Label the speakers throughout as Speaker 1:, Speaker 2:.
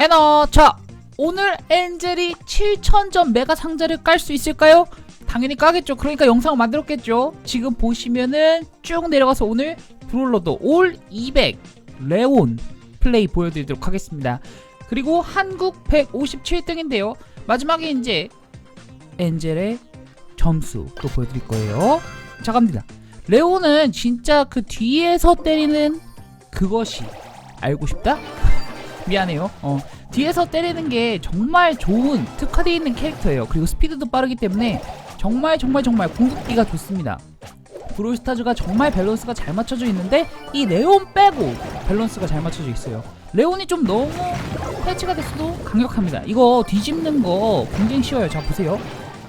Speaker 1: 에너 자 오늘 엔젤이 7000점 메가 상자를 깔 수 있을까요? 당연히 까겠죠 그러니까 영상을 만들었겠죠 지금 보시면은 쭉 내려가서 오늘 브롤러도 올 200 레온 플레이 보여드리도록 하겠습니다 그리고 한국 157등인데요 마지막에 이제 엔젤의 점수 또 보여드릴 거예요 자 갑니다 레온은 진짜 그 뒤에서 때리는 그것이 알고 싶다? 미안해요. 어. 뒤에서 때리는 게 정말 좋은 특화되어 있는 캐릭터예요. 그리고 스피드도 빠르기 때문에 정말 정말 정말 궁극기가 좋습니다. 브롤스타즈가 정말 밸런스가 잘 맞춰져 있는데 이 레온 빼고 밸런스가 잘 맞춰져 있어요. 레온이 좀 너무 패치가 됐어도 강력합니다. 이거 뒤집는 거 굉장히 쉬워요. 자 보세요.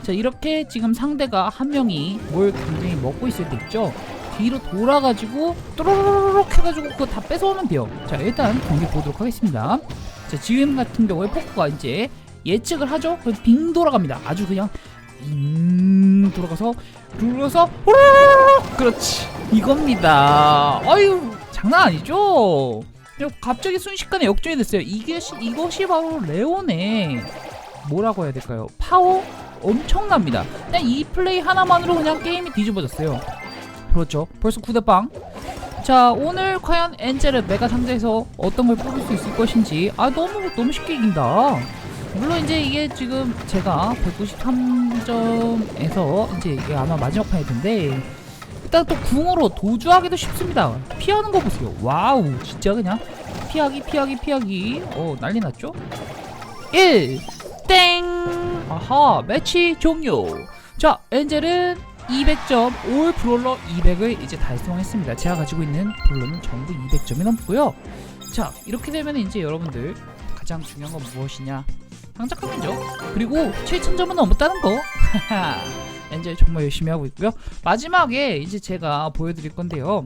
Speaker 1: 자 이렇게 지금 상대가 한 명이 뭘 굉장히 먹고 있을 때 있죠. 뒤로 돌아가지고 또로로록 해가지고 그거 다 뺏어오면 돼요. 자 일단 경기 보도록 하겠습니다. 자 지금 같은 경우에 포크가 이제 예측을 하죠. 그럼 빙 돌아갑니다. 아주 그냥 빙 돌아가서 눌러서 호로록 그렇지 이겁니다. 아유 장난 아니죠. 갑자기 순식간에 역전이 됐어요. 이게 시- 이것이 바로 레온의 뭐라고 해야 될까요? 파워 엄청납니다. 그냥 이 플레이 하나만으로 그냥 게임이 뒤집어졌어요. 그렇죠. 벌써 9대 빵. 자, 오늘 과연 엔젤의 메가 상자에서 어떤 걸 뽑을 수 있을 것인지. 아, 너무, 너무 쉽게 이긴다. 물론 이제 이게 지금 제가 193점에서 이제 이게 아마 마지막 판일 텐데. 일단 또 궁으로 도주하기도 쉽습니다. 피하는 거 보세요. 와우, 진짜 그냥 피하기, 피하기, 피하기. 어, 난리 났죠? 1, 땡! 아하, 매치 종료. 자, 엔젤은 200점 올 브롤러 200을 이제 달성했습니다. 제가 가지고 있는 브롤러는 전부 200점이 넘고요. 자 이렇게 되면 이제 여러분들 가장 중요한 건 무엇이냐? 장착하면죠. 그리고 7,000점은 넘었다는 거. 엔젤 정말 열심히 하고 있고요. 마지막에 이제 제가 보여드릴 건데요.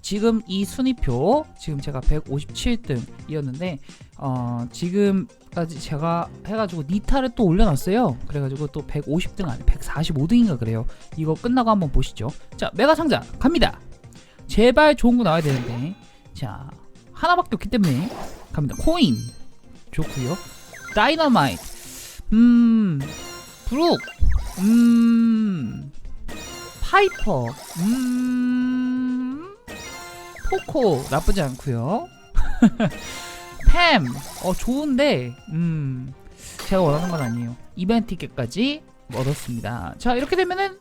Speaker 1: 지금 이 순위표 지금 제가 157등이었는데 어, 지금 까지 제가 해가지고 니타를 또 올려놨어요. 그래가지고 또 150등 아니 145등인가 그래요. 이거 끝나고 한번 보시죠. 자 메가 상자 갑니다. 제발 좋은 거 나와야 되는데 자 하나밖에 없기 때문에 갑니다. 코인 좋고요. 다이너마이트 음 브룩 음 파이퍼 음 포코 나쁘지 않고요. 팸, 어 좋은데, 음 제가 원하는 건 아니에요. 이벤트 티켓까지 얻었습니다. 자 이렇게 되면은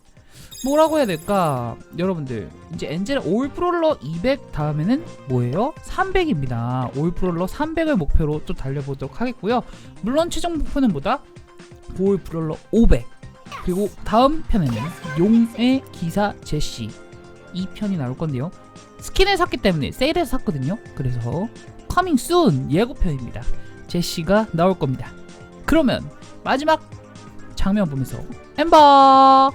Speaker 1: 뭐라고 해야 될까, 여러분들 이제 엔젤 올 프롤러 200 다음에는 뭐예요? 300입니다. 올 프롤러 300을 목표로 또 달려보도록 하겠고요. 물론 최종 목표는 뭐다? 올 프롤러 500. 그리고 다음 편에는 용의 기사 제시 2편이 나올 건데요. 스킨을 샀기 때문에 세일해서 샀거든요. 그래서 커밍 순 예고편입니다. 제시가 나올 겁니다. 그러면 마지막 장면 보면서 엠버